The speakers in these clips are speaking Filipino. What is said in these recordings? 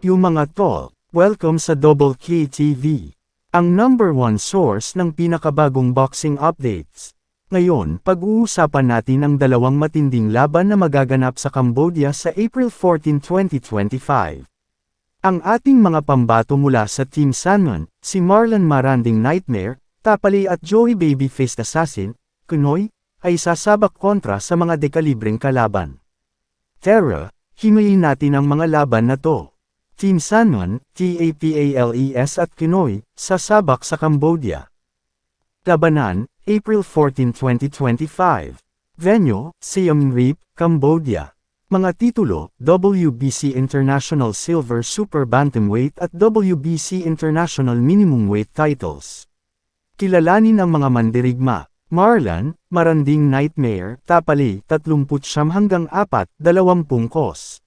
you mga tol, welcome sa Double K TV. Ang number one source ng pinakabagong boxing updates. Ngayon, pag-uusapan natin ang dalawang matinding laban na magaganap sa Cambodia sa April 14, 2025. Ang ating mga pambato mula sa Team Sanmon, si Marlon Maranding Nightmare, Tapali at Joey Babyface Assassin, Kunoy, ay sasabak kontra sa mga dekalibreng kalaban. Terra, himayin natin ang mga laban na to. Team Sanmon, TAPALES at Kinoy, sasabak sa Cambodia. Labanan, April 14, 2025. Venue, Siem Reap, Cambodia. Mga titulo, WBC International Silver Super Bantamweight at WBC International Minimum Weight titles. Kilalanin ang mga mandirigma. Marlon, Maranding Nightmare, Tapali, 39 hanggang 4, 20 kos.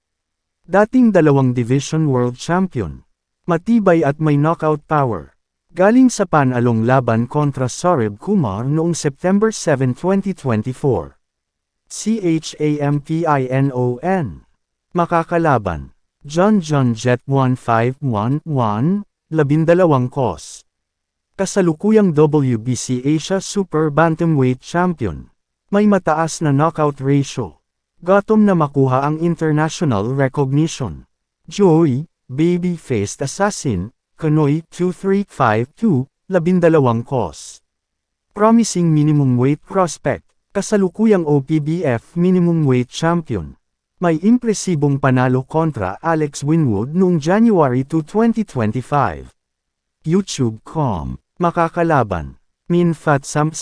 Dating dalawang Division World Champion. Matibay at may knockout power. Galing sa panalong laban kontra Sorib Kumar noong September 7, 2024. CHAMPINON. Makakalaban. John John Jet 1511, 12 kos. Kasalukuyang WBC Asia Super Bantamweight Champion. May mataas na knockout ratio. Gutom na makuha ang international recognition. Joey, baby-faced assassin, Kanoy 2352, 12 kos. Promising minimum weight prospect, kasalukuyang OPBF minimum weight champion. May impresibong panalo kontra Alex Winwood noong January 2, 2025. YouTube.com, makakalaban. Min fat 10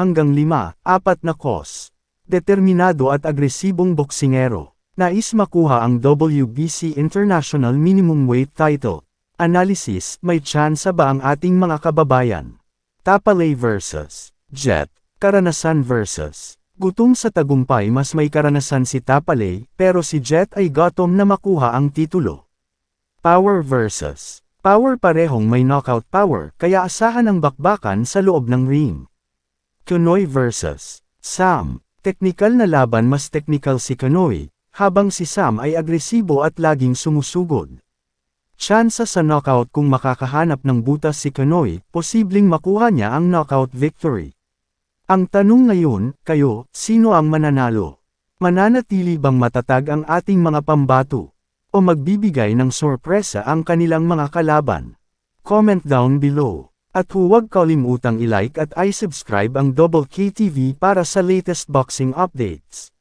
hanggang 5, 4 na kos. Determinado at agresibong boksingero. Nais makuha ang WBC International Minimum Weight title. Analysis, may tsansa ba ang ating mga kababayan? Tapalay vs. Jet. Karanasan vs. Gutom sa tagumpay mas may karanasan si Tapalay, pero si Jet ay gutom na makuha ang titulo. Power vs. Power parehong may knockout power, kaya asahan ang bakbakan sa loob ng ring. Kunoy vs. Sam. Teknikal na laban mas teknikal si Kanoy, habang si Sam ay agresibo at laging sumusugod. Tsansa sa knockout kung makakahanap ng butas si Kanoy, posibleng makuha niya ang knockout victory. Ang tanong ngayon, kayo, sino ang mananalo? Mananatili bang matatag ang ating mga pambato? O magbibigay ng sorpresa ang kanilang mga kalaban? Comment down below. At huwag kalimutang ilike at i-subscribe ang Double KTV para sa latest boxing updates.